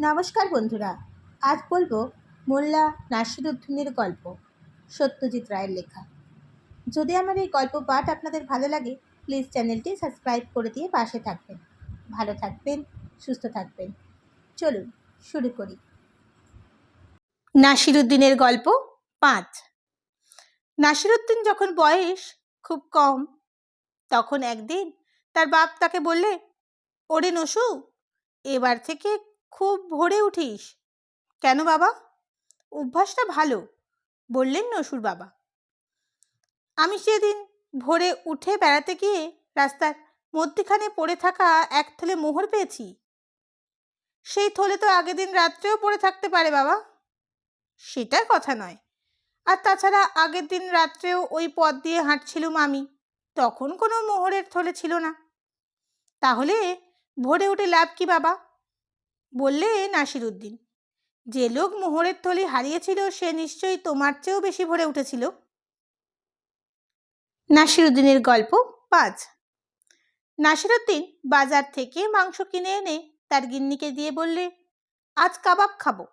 নমস্কার বন্ধুরা, আজ বলব মোল্লা নাসিরুদ্দিনের গল্প, সত্যজিৎ রায়ের লেখা। যদি আমার এই গল্প পাঠ আপনাদের ভালো লাগে প্লিজ চ্যানেলটি সাবস্ক্রাইব করে দিয়ে পাশে থাকবেন। ভালো থাকবেন, সুস্থ থাকবেন। চলুন, শুরু করি। নাসিরুদ্দিনের গল্প পাঁচ। নাসিরুদ্দিন যখন বয়স খুব কম, তখন একদিন তার বাপ তাকে বললে, ওরে নসু, এবার থেকে খুব ভোরে উঠিস। কেন বাবা? অভ্যাসটা ভালো, বললেন নসুর বাবা। আমি সেদিন ভোরে উঠে বেড়াতে গিয়ে রাস্তার মধ্যিখানে পড়ে থাকা এক থলে মোহর পেয়েছি। সেই থলে তো আগের দিন রাত্রেও পড়ে থাকতে পারে বাবা। সেটার কথা নয়। আর তাছাড়া আগের দিন রাত্রেও ওই পথ দিয়ে হাঁটছিলুম আমি, তখন কোনো মোহরের থলে ছিল না। তাহলে ভোরে উঠে লাভ কি বাবা? বললে নাসিরুদ্দিন, যে লোক মোহরের থলি হারিয়েছিল, সে নিশ্চয়ই তোমার চেয়েও বেশি ভরে উঠেছিল? নাসিরুদ্দিনের গল্প পাঁচ। নাসিরুদ্দিন বাজার থেকে মাংস কিনে এনে তার গিন্নিকে দিয়ে বললে, আজ কাবাব খাব।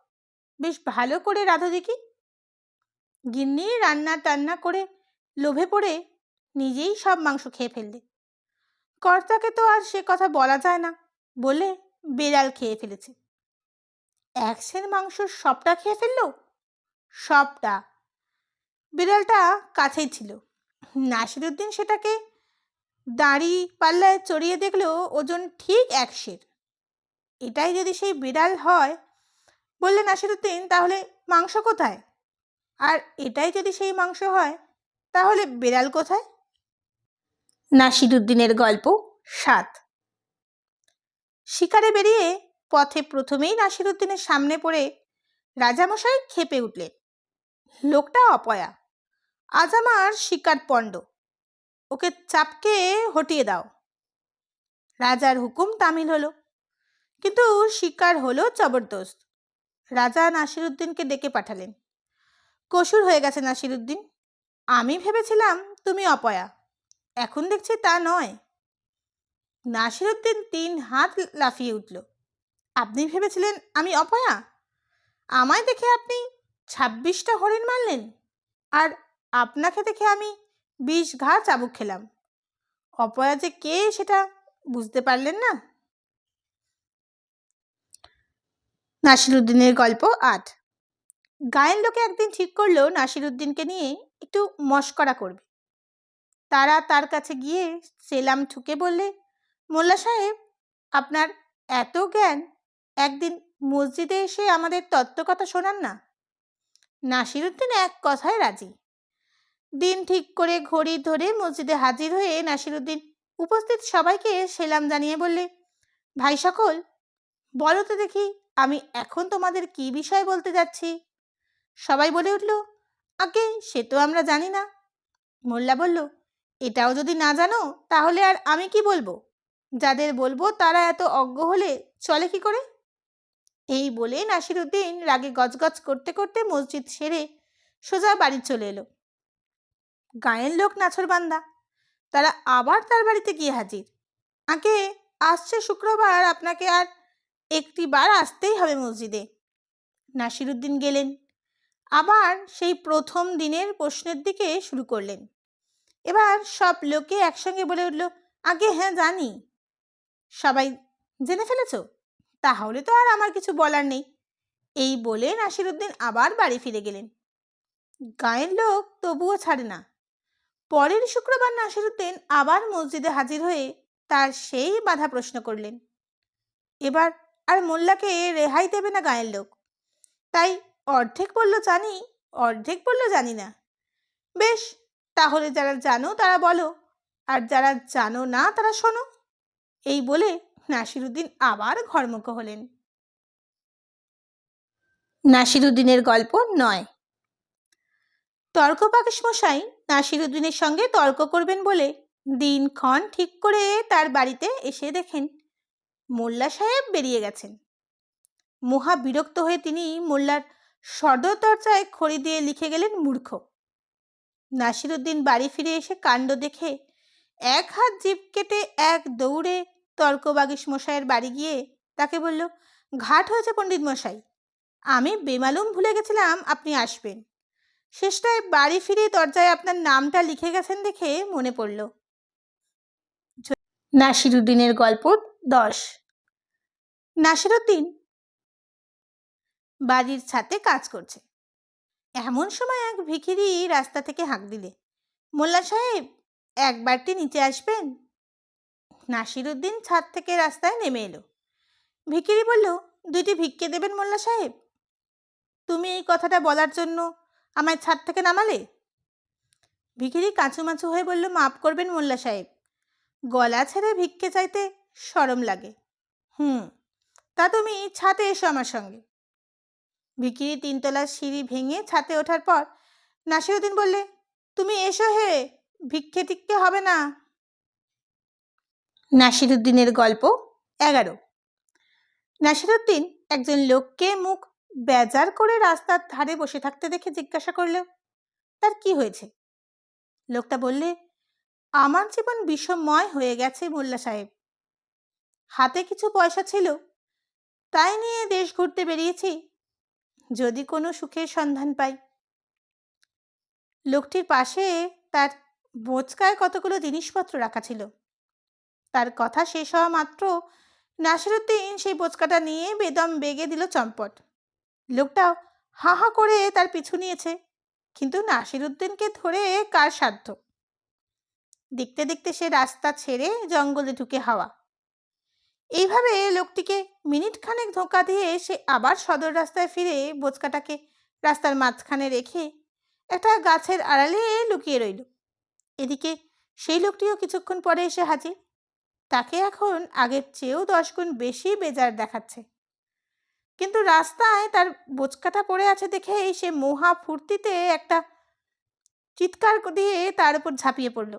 বেশ ভালো করে রাধো দেখি? গিন্নি রান্না টান্না করে লোভে পড়ে নিজেই সব মাংস খেয়ে ফেললে। কর্তাকে তো আর সে কথা বলা যায় না বলে বেড়াল খেয়ে ফেলেছে। এক সের মাংস সবটা খেয়ে ফেলল? সবটা। বিড়ালটা কাছেই ছিল। নাসিরুদ্দিন সেটাকে দাড়ি পাল্লায় চড়িয়ে দেখল ওজন ঠিক এক এটাই যদি সেই বিড়াল হয়, বললে, নাসিরুদ্দিন, তাহলে মাংস কোথায়? আর এটাই যদি সেই মাংস হয়, তাহলে বিড়াল কোথায়? নাসিরুদ্দিনের গল্প সাত। শিকারে বেরিয়ে পথে প্রথমেই নাসিরুদ্দিনের সামনে পড়ে রাজামশাই খেপে উঠলেন। লোকটা অপয়া। আজ আমার শিকার পণ্ড। ওকে চাপকে হটিয়ে দাও। রাজার হুকুম তামিল হলো। কিন্তু শিকার হলো জবরদস্ত। রাজা নাসিরুদ্দিনকে ডেকে পাঠালেন। কসুর হয়ে গেছে নাসিরুদ্দিন। আমি ভেবেছিলাম তুমি অপয়া। এখন দেখছি তা নয়। নাসিরুদ্দিন তিন হাত লাফিয়ে উঠল। আপনি ভেবেছিলেন আমি অপয়া? আমায় দেখে আপনি ছাব্বিশটা হরিণ মারলেন। আর আপনাকে দেখে আমি বিষ ঘা চাবুক খেলাম। অপয়া যে কে সেটা বুঝতে পারলেন না? নাসিরুদ্দিনের গল্প আট। গায়ের লোকে একদিন ঠিক করল নাসিরুদ্দিনকে নিয়ে একটু মস্করা করবে। তারা তার কাছে গিয়ে সেলাম ঠুকে বললে মোল্লা সাহেব, আপনার এত জ্ঞান, একদিন মসজিদে এসে আমাদের তত্ত্বকথা শোনান না? নাসিরুদ্দিন এক কথায় রাজি। দিন ঠিক করে ঘড়ি ধরে মসজিদে হাজির হয়ে নাসিরুদ্দিন উপস্থিত সবাইকে সেলাম জানিয়ে বললে, ভাই সকল, বলো তো দেখি আমি এখন তোমাদের কি বিষয় বলতে যাচ্ছি? সবাই বলে উঠল, আগে সে তো আমরা জানি না। মোল্লা বলল, এটাও যদি না জানো তাহলে আর আমি কি বলব? যাদের বলব তারা এত অজ্ঞ হলে চলে কি করে? এই বলে নাসিরুদ্দিন রাগে গজগজ করতে করতে মসজিদ সেরে সোজা বাড়ি চলে এলো। গায়ের লোক নাছর বান্দা তারা আবার তার বাড়িতে গিয়ে হাজির। আগে আসছে শুক্রবার, আপনাকে আর একটি বার আসতেই হবে মসজিদে। নাসিরুদ্দিন গেলেন, আবার সেই প্রথম দিনের প্রশ্নের দিকে শুরু করলেন। এবার সব লোকে একসঙ্গে বলে উঠল, আগে হ্যাঁ জানি। সবাই জেনে ফেলেছ? তাহলে তো আর আমার কিছু বলার নেই। এই বলে নাসিরুদ্দিন আবার বাড়ি ফিরে গেলেন। গায়ের লোক তবুও ছাড়ে না। পরের শুক্রবার নাসিরুদ্দিন আবার মসজিদে হাজির হয়ে তার সেই বাধা প্রশ্ন করলেন। এবার আর মোল্লাকে রেহাই দেবে না গায়ের লোক। তাই অর্ধেক বলল জানি, অর্ধেক বলল জানি না। বেশ, তাহলে যারা জানো তারা বলো, আর যারা জানো না তারা শোনো। এই বলে নাসিরুদ্দিন আবার ঘরমুখ হলেন। নাসিরুদ্দিনের গল্প নয়। তর্ক তর্কপাকেশ মশাই নাসিরুদ্দিনের সঙ্গে তর্ক করবেন বলে দিনক্ষণ ঠিক করে তার বাড়িতে এসে দেখেন মোল্লা সাহেব বেরিয়ে গেছেন। মহা বিরক্ত হয়ে তিনি মোল্লার সদর খড়ি দিয়ে লিখে গেলেন মূর্খ। নাসিরুদ্দিন বাড়ি ফিরে এসে কাণ্ড দেখে এক হাত জিপ কেটে এক দৌড়ে তর্কবাগিস মশাইয়ের বাড়ি গিয়ে তাকে বলল, ঘাট হয়েছে পণ্ডিত মশাই আমি বেমালুম ভুলে গেছিলাম আপনি আসবেন। শেষটায় বাড়ি ফিরে দরজায় আপনার নামটা লিখে গেছেন দেখে মনে পড়ল। নাসিরুদ্দিনের গল্প দশ। নাসিরুদ্দিন বাড়ির ছাতে কাজ করছে। এমন সময় এক ভিখিরি রাস্তা থেকে হাঁক দিলে, মোল্লা সাহেব, একবারটি নিচে আসবেন? নাসিরুদ্দিন ছাদ থেকে রাস্তায় নেমে এলো। ভিকিরি বলল, দুইটি ভিক্ষে দেবেন মোল্লা সাহেব? তুমি এই কথাটা বলার জন্য আমায় ছাদ থেকে নামালে? ভিখিরি কাঁচুমাচু হয়ে বলল, মাফ করবেন মোল্লা সাহেব। গলা ছেড়ে ভিক্ষে চাইতে সরম লাগে। হুম, তা তুমি ছাতে এসো আমার সঙ্গে। ভিকিরি তিনতলার সিঁড়ি ভেঙে ছাতে ওঠার পর নাসিরুদ্দিন বললে, তুমি এসো হে ভিক্ষে টিক্ষে হবে না। নাসিরুদ্দিনের গল্প এগারো। নাসিরুদ্দিন একজন লোককে মুখ বেজার করে রাস্তার ধারে বসে থাকতে দেখে জিজ্ঞাসা করল তার কি হয়েছে? লোকটা বললে, আমার জীবন বিষময় হয়ে গেছে মোল্লা সাহেব। হাতে কিছু পয়সা ছিল, তাই নিয়ে দেশ ঘুরতে বেরিয়েছি। যদি কোনো সুখের সন্ধান পাই। লোকটির পাশে তার বোচকায় কতগুলো জিনিসপত্র রাখা ছিল। তার কথা শেষ হওয়া মাত্র নাসিরুদ্দিন সেই বোচকাটা নিয়ে বেদম বেগে দিল চম্পট। লোকটাও হা হা করে তার পিছু নিয়েছে। কিন্তু নাসিরুদ্দিনকে ধরে কার সাধ্য? দেখতে দেখতে সে রাস্তা ছেড়ে জঙ্গলে ঢুকে হাওয়া। এইভাবে লোকটিকে মিনিট খানেক ধোঁকা দিয়ে সে আবার সদর রাস্তায় ফিরে বোচকাটাকে রাস্তার মাঝখানে রেখে একটা গাছের আড়ালে লুকিয়ে রইল। এদিকে সেই লোকটিও কিছুক্ষণ পরে এসে হাজির। তাকে এখন আগের চেয়েও দশ গুণ বেশি বেজার দেখাচ্ছে। কিন্তু রাস্তায় তার বোচকাটা পড়ে আছে দেখেই সে মহা ফুর্তিতে একটা চিৎকার দিয়ে তার উপর ঝাঁপিয়ে পড়ল।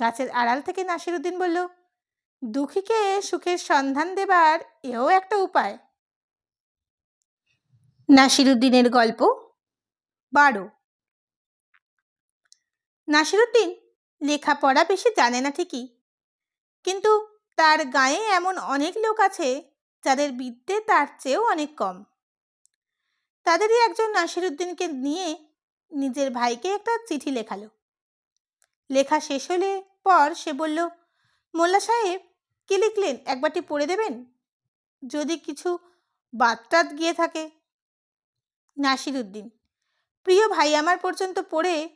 গাছের আড়াল থেকে নাসিরুদ্দিন বলল, দুঃখীকে সুখের সন্ধান দেবার এও একটা উপায়। নাসিরুদ্দিনের গল্প বারো। নাসিরুদ্দিন লেখাপড়া বেশি জানে না ঠিকই। কিন্তু তার গায়ে এমন অনেক লোক আছে যাদের বিদ্যে তার চেয়েও অনেক কম। তাদেরই একজন নাসিরুদ্দিনকে নিয়ে নিজের ভাইকে একটা চিঠি লেখালো। লেখা শেষ হলে পর সে বলল, মোল্লা সাহেব, কি লিখলেন? একবারটি পড়ে দেবেন? যদি কিছু বাতটাত গিয়ে থাকে। নাসিরুদ্দিন, প্রিয় ভাই আমার পর্যন্ত পড়ে।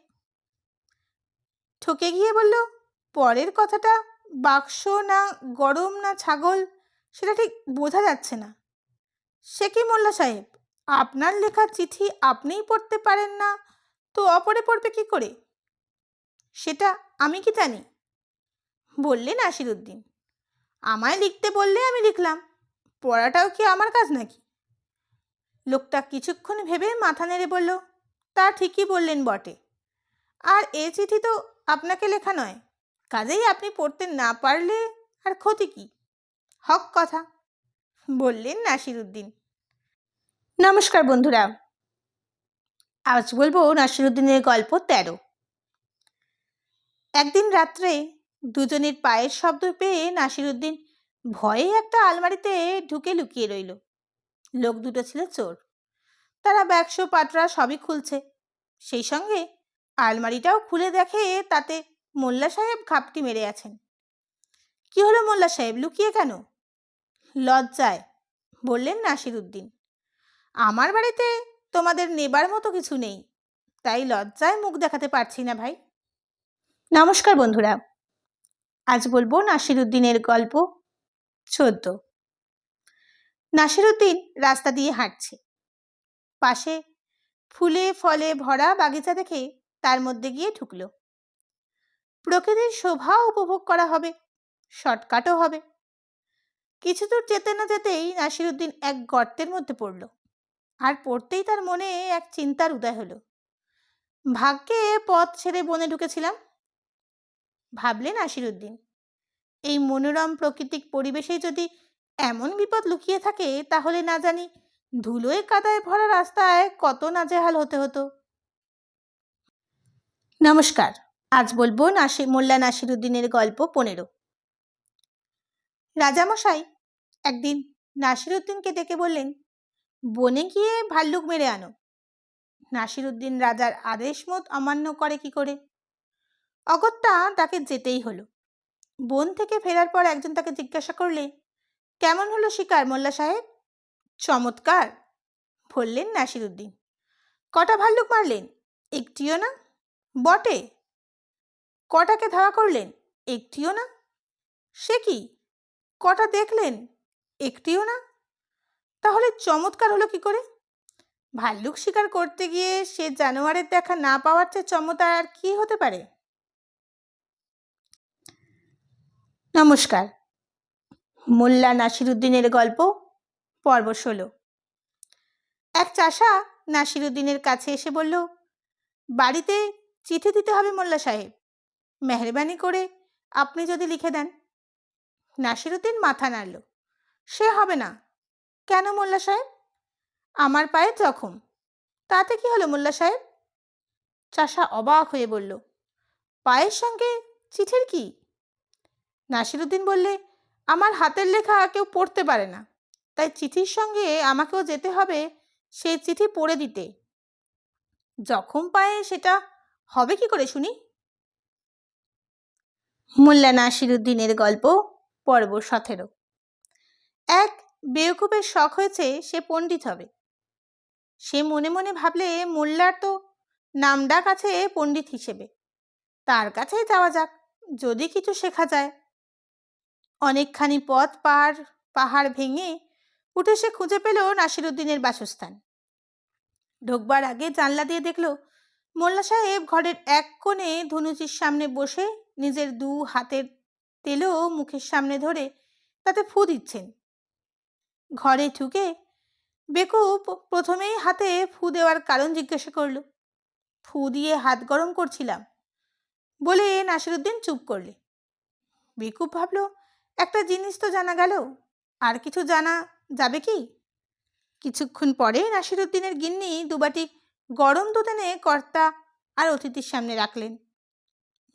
ঠকে গিয়ে বলল, পরের কথাটা বাক্স না গরম না ছাগল, সেটা ঠিক বোঝা যাচ্ছে না। সে কি মোল্লা সাহেব? আপনার লেখা চিঠি আপনিই পড়তে পারেন না, তো অপরে পড়বে কি করে? সেটা আমি কি জানি? বললেন নাসিরুদ্দিন আমায় লিখতে বললে আমি লিখলাম, পড়াটাও কি আমার কাজ নাকি? লোকটা কিছুক্ষণ ভেবে মাথা নেড়ে বলল, তা ঠিকই বললেন বটে। আর এ চিঠি তো আপনাকে লেখা নয় কাজেই আপনি পড়তে না পারলে আর ক্ষতি কি? হক কথা। বললেন নাসিরুদ্দিন। নমস্কার বন্ধুরা। আজ বলব নাসিরুদ্দিনের গল্প তেরো। একদিন রাত্রে দুজনের পায়ের শব্দ পেয়ে নাসিরুদ্দিন ভয়ে একটা আলমারিতে ঢুকে লুকিয়ে রইল। লোক দুটো ছিল চোর। তারা ব্যাগশো পাটরা সবই খুলছে। সেই সঙ্গে আলমারিটাও খুলে দেখে তাতে মোল্লা সাহেব ঘাপটি মেরে আছেন। কি হলো মোল্লা সাহেব, লুকিয়ে কেন? লজ্জায়, বললেন নাসিরুদ্দিন আমার বাড়িতে তোমাদের নেবার মতো কিছু নেই, তাই লজ্জায় মুখ দেখাতে পারছি না ভাই। নমস্কার বন্ধুরা, আজ বলব নাসিরুদ্দিনের গল্প চোদ্দ। নাসিরুদ্দিন রাস্তা দিয়ে হাঁটছে। পাশে ফুলে ফলে ভরা বাগিচা দেখে তার মধ্যে গিয়ে ঢুকলো। প্রকৃতির শোভা উপভোগ করা হবে, শর্টকাটও হবে। কিছু দূর যেতে না যেতেই নাসিরুদ্দিন এক গর্তের মধ্যে পড়ল। আর পড়তেই তার মনে এক চিন্তার উদয় হলো। ভাগ্যে পথ ছেড়ে বনে ঢুকেছিলাম। ভাবলেন নাসিরুদ্দিন, এই মনোরম প্রাকৃতিক পরিবেশে যদি এমন বিপদ লুকিয়ে থাকে, তাহলে না জানি ধুলোয় কাদায় ভরা রাস্তায় কত নাজেহাল হতে হতো। নমস্কার। আজ বলব নাসি, মোল্লা নাসিরুদ্দিনের গল্প পনেরো। রাজামশাই, একদিন নাসিরুদ্দিনকে ডেকে বললেন, বনে গিয়ে ভাল্লুক মেরে আনো। নাসিরুদ্দিন রাজার আদেশ মত অমান্য করে কি করে? অগত্যা তাকে যেতেই হলো। বন থেকে ফেরার পর একজন তাকে জিজ্ঞাসা করলে, কেমন হলো শিকার মোল্লা সাহেব? চমৎকার, বললেন নাসিরুদ্দিন। কটা ভাল্লুক মারলেন? একটিও না। বটে? কটাকে ধাওয়া করলেন? একটিও না। সে কি? কটা দেখলেন? একটিও না। তাহলে চমৎকার হলো কি করে? ভাল্লুক শিকার করতে গিয়ে সে জানোয়ারের দেখা না পাওয়ার চেয়ে চমৎকার আর কি হতে পারে? নমস্কার। মোল্লা নাসিরুদ্দিনের গল্প, পর্ব ষোলো। এক চাষা নাসিরুদ্দিনের কাছে এসে বলল, বাড়িতে চিঠি দিতে হবে মোল্লা সাহেব। মেহরবানি করে আপনি যদি লিখে দেন। নাসিরুদ্দিন মাথা নাড়ল। সে হবে না। কেন মোল্লা সাহেব? আমার পায়ে জখম। তাতে কি হলো মোল্লা সাহেব? চাষা অবাক হয়ে বলল, পায়ের সঙ্গে চিঠির কি? নাসিরুদ্দিন বললে, আমার হাতের লেখা কেউ পড়তে পারে না। তাই চিঠির সঙ্গে আমাকেও যেতে হবে সেই চিঠি পড়ে দিতে। জখম পায়ে সেটা হবে কি করে শুনি? মোল্লা নাসিরুদ্দিনের গল্প, পর্ব সতেরো। এক বেওকুবের শখ হয়েছে সে পণ্ডিত হবে। সে মনে মনে ভাবলে মোল্লার তো নামডাক আছে পণ্ডিত হিসেবে। তার কাছেই যাওয়া যাক, যদি কিছু শেখা যায়। অনেকখানি পথ পাহাড় পাহাড় ভেঙে উঠে সে খুঁজে পেল নাসিরুদ্দিনের বাসস্থান। ঢোকবার আগে জানলা দিয়ে দেখল, মোল্লা সাহেব ঘরের এক কোণে ধনুচির সামনে বসে নিজের দু হাতের তেলও মুখের সামনে ধরে তাতে ফু দিচ্ছেন। ঘরে ঢুকে বেকুব প্রথমেই হাতে ফু দেওয়ার কারণ জিজ্ঞাসা করল। ফু দিয়ে হাত গরম করছিলাম বলে নাসিরুদ্দিন চুপ করলে। বেকুব ভাবল, একটা জিনিস তো জানা গেল, আর কিছু জানা যাবে কি? কিছুক্ষণ পরে নাসিরুদ্দিনের গিন্নি দুবাটি গরম দুধ এনে কর্তা আর অতিথির সামনে রাখলেন।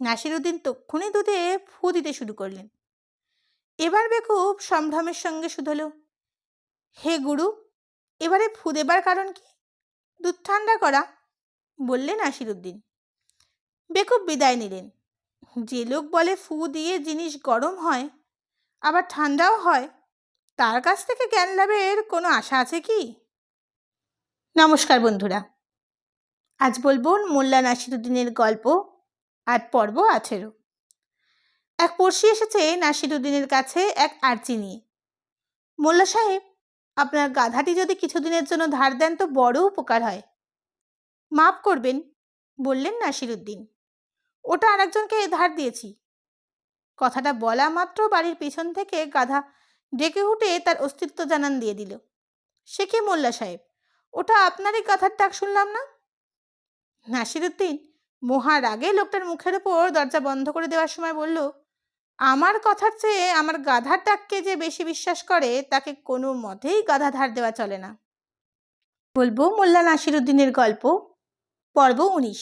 নাসিরুদ্দিন তক্ষুনি দুধে ফু দিতে শুরু করলেন। এবার বেকুব সম্ভ্রমের সঙ্গে শুধলো। হে গুরু, এবারে ফু দেবার কারণ কি? দুধ ঠান্ডা করা, বললেন নাসিরুদ্দিন। বেকুব বিদায় নিলেন। যে লোক বলে ফু দিয়ে জিনিস গরম হয়, আবার ঠান্ডাও হয়, তার কাছ থেকে জ্ঞান লাভের কোনো আশা আছে কি? নমস্কার বন্ধুরা। আজ বলব মোল্লা নাসিরুদ্দিনের গল্প আর পর্ব আঠেরো। এক পড়শি এসেছে নাসিরুদ্দিনের কাছে এক আর্চি নিয়ে। মোল্লা সাহেব, আপনার গাধাটি যদি কিছুদিনের জন্য ধার দেন তো বড় উপকার হয়। মাফ করবেন, বললেন নাসিরুদ্দিন। ওটা আরেকজনকে ধার দিয়েছি। কথাটা বলা মাত্র বাড়ির পিছন থেকে গাধা ডেকে উঠে তার অস্তিত্ব জানান দিয়ে দিল। সে কে মোল্লা সাহেব? ওটা আপনারই গাধার ডাক শুনলাম না? নাসিরুদ্দিন মহা রাগে লোকটার মুখের ওপর দরজা বন্ধ করে দেওয়ার সময় বলল, আমার কথার চেয়ে আমার গাধার ডাককে যে বেশি বিশ্বাস করে, তাকে কোনো মতেই গাধা ধার দেওয়া চলে না। বলব মোল্লা নাসিরুদ্দিনের গল্প, পর্ব উনিশ।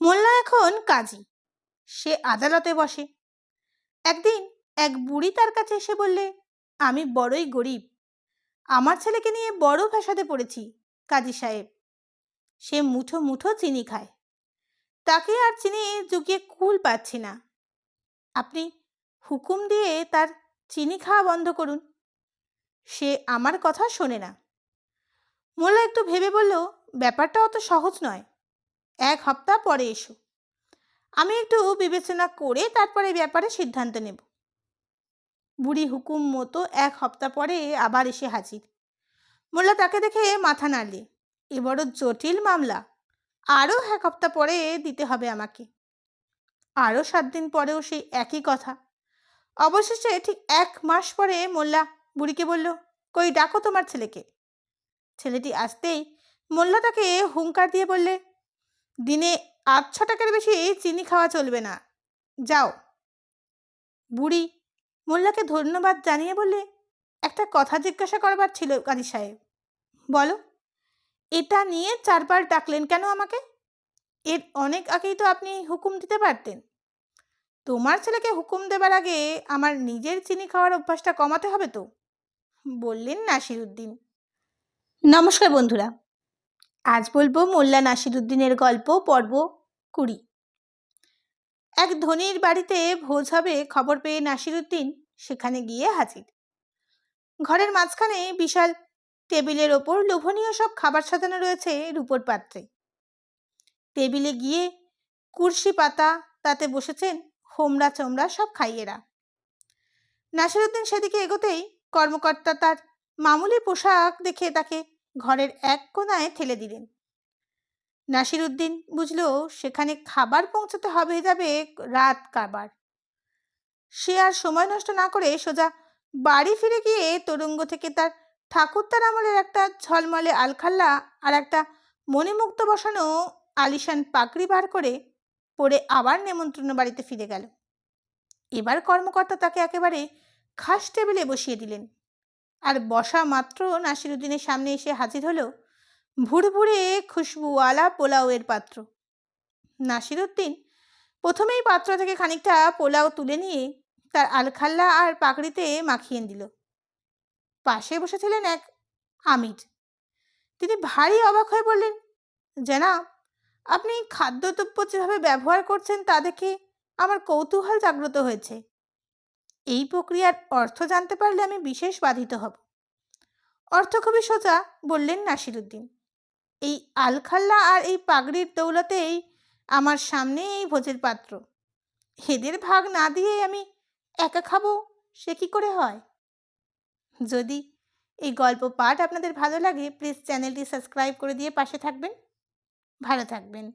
মোল্লা এখন কাজী, সে আদালতে বসে। একদিন এক বুড়ি তার কাছে এসে বললে, আমি বড়ই গরিব, আমার ছেলেকে নিয়ে বড় ফ্যাসাদে পড়েছি, কাজী সাহেব। সে মুঠো মুঠো চিনি খায়। তাকে আর চিনি জুগিয়ে কুল পাচ্ছি না। আপনি হুকুম দিয়ে তার চিনি খাওয়া বন্ধ করুন। সে আমার কথা শোনে না। মোল্লা একটু ভেবে বলল, ব্যাপারটা অত সহজ নয়। এক হপ্তাহ পরে এসো। আমি একটু বিবেচনা করে তারপরে ব্যাপারে সিদ্ধান্ত নেব। বুড়ি হুকুম মতো এক হপ্তাহ পরে আবার এসে হাজির। মোল্লা তাকে দেখে মাথা নাড়লে। এ বড় জটিল মামলা। আরও এক হপ্তাহ পরে দিতে হবে আমাকে। আরও সাত দিন পরেও সেই একই কথা। অবশেষে ঠিক এক মাস পরে মোল্লা বুড়িকে বলল, কই, ডাকো তোমার ছেলেকে। ছেলেটি আসতেই মোল্লা তাকে হুঙ্কার দিয়ে বললে, দিনে আট ছ টাকার বেশি চিনি খাওয়া চলবে না। যাও। বুড়ি মোল্লাকে ধন্যবাদ জানিয়ে বললে, একটা কথা জিজ্ঞাসা করবার ছিল কাজী সাহেব। বলো। এটা নিয়ে চারবার ডাকলেন কেন আমাকে? এর অনেক আগেই তো আপনি হুকুম দিতে পারতেন। তোমার ছেলেকে হুকুম দেবার আগে আমার নিজের চিনি খাওয়ার অভ্যাসটা কমাতে হবে তো? বললেন নাসিরুদ্দিন। নমস্কার বন্ধুরা। আজ বলব মোল্লা নাসিরুদ্দিনের গল্প পর্ব কুড়ি। এক ধনীর বাড়িতে ভোজ হবে খবর পেয়ে নাসিরুদ্দিন সেখানে গিয়ে হাজির। ঘরের মাঝখানে বিশাল টেবিলের ওপর লোভনীয় সব খাবার সাজানো রয়েছে রূপোর পাত্রে। টেবিলে গিয়ে কুর্সি পাতা, তাতে বসেছেন হোমরা চোমরা সব খাইয়েরা। নাসিরুদ্দিন সেদিকে এগোতেই কর্মকর্তা তার মামুলি পোশাক দেখে তাকে ঘরের এক কোনায় ঠেলে দিলেন। নাসিরুদ্দিন বুঝল, সেখানে খাবার পৌঁছতে হবে যাবে রাত কাবার। সে আর সময় নষ্ট না করে সোজা বাড়ি ফিরে গিয়ে তরঙ্গ থেকে তার ঠাকুরতার আমলের একটা ঝলমলে আলখাল্লা আর একটা মণিমুক্ত বসানো আলিশান পাকড়ি বার করে পরে আবার নেমন্ত্রণ বাড়িতে ফিরে গেল। এবার কর্মকর্তা তাকে একেবারে খাস টেবিলে বসিয়ে দিলেন। আর বসা মাত্র নাসিরুদ্দিনের সামনে এসে হাজির হলো ভুড়ভুড়ে খুশবুওয়ালা পোলাওয়ের পাত্র। নাসিরুদ্দিন প্রথমেই পাত্র থেকে খানিকটা পোলাও তুলে নিয়ে তার আলখাল্লা আর পাকড়িতে মাখিয়ে দিল। পাশে বসেছিলেন এক আমির। তিনি ভারী অবাক হয়ে বললেন, জানাব, আপনি খাদ্যদ্রব্য যেভাবে ব্যবহার করছেন তা দেখে আমার কৌতূহল জাগ্রত হয়েছে। এই প্রক্রিয়ার অর্থ জানতে পারলে আমি বিশেষ বাধিত হব। অর্থ খুবই সোজা বললেন নাসিরুদ্দিন, এই আলখাল্লা আর এই পাগড়ির দৌলতেই আমার সামনে এই ভোজের পাত্র। এদের ভাগ না দিয়ে আমি একা খাব, সে কি করে হয়? যদি এই গল্প পাঠ আপনাদের ভালো লাগে প্লিজ চ্যানেলটি সাবস্ক্রাইব করে দিয়ে পাশে থাকবেন। ভালো থাকবেন।